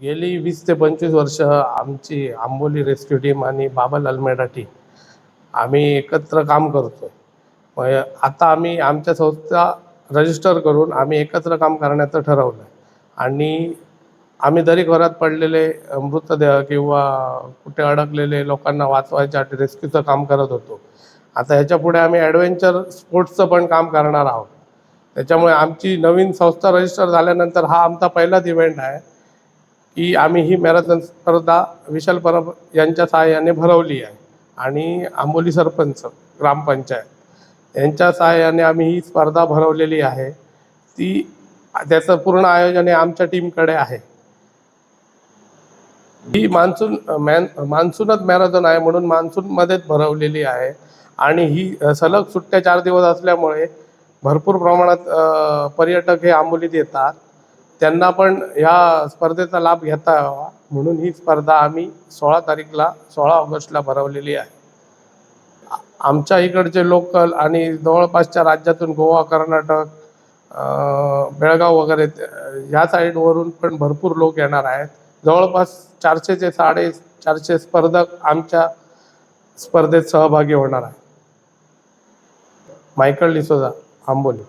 गेली वीस ते पंचवीस वर्ष आमची आंबोली रेस्क्यू टीम आणि बाबा अल्मेडा टीम. आम्ही एकत्र काम करतो मग आता आम्ही आमच्या संस्था रजिस्टर करून आम्ही एकत्र काम करण्याचं ठरवलं आहे आणि आम्ही दरी घरात पडलेले मृतदेह किंवा कुठे अडकलेले लोकांना वाचवायच्या रेस्क्यूचं काम करत होतो. आता ह्याच्या पुढे आम्ही ॲडव्हेंचर स्पोर्ट्सचं पण काम करणार आहोत. त्याच्यामुळे आमची नवीन संस्था रजिस्टर झाल्यानंतर हा आमचा पहिलाच इव्हेंट आहे. की आम्ही ही मॅरेथॉन स्पर्धा विशाल परब यांच्या सहाय्याने भरवली आहे. आणि आंबोली सरपंच ग्रामपंचायत यांच्या सहाय्याने आम्ही ही स्पर्धा भरवलेली आहे. ती त्याचं पूर्ण आयोजन हे आमच्या टीमकडे आहे. ही मान्सून मॅन मान्सूनच मॅरेथॉन आहे म्हणून मान्सूनमध्येच भरवलेली आहे. आणि ही सलग सुट्ट्या चार दिवस असल्यामुळे भरपूर प्रमाणात पर्यटक हे आंबोलीत येतात. त्यांना पण ह्या स्पर्धेचा लाभ घेता यावा. म्हणून ही स्पर्धा आम्ही सोळा तारीखला सोळा ऑगस्टला भरवलेली आहे. आमच्या इकडचे लोकल आणि जवळपासच्या राज्यातून गोवा कर्नाटक बेळगाव वगैरे ह्या साईडवरून पण भरपूर लोक येणार आहेत. जवळपास चारशे ते साडे चारशे स्पर्धक आमच्या स्पर्धेत सहभागी होणार आहे मायकल डिसोजा आंबोली.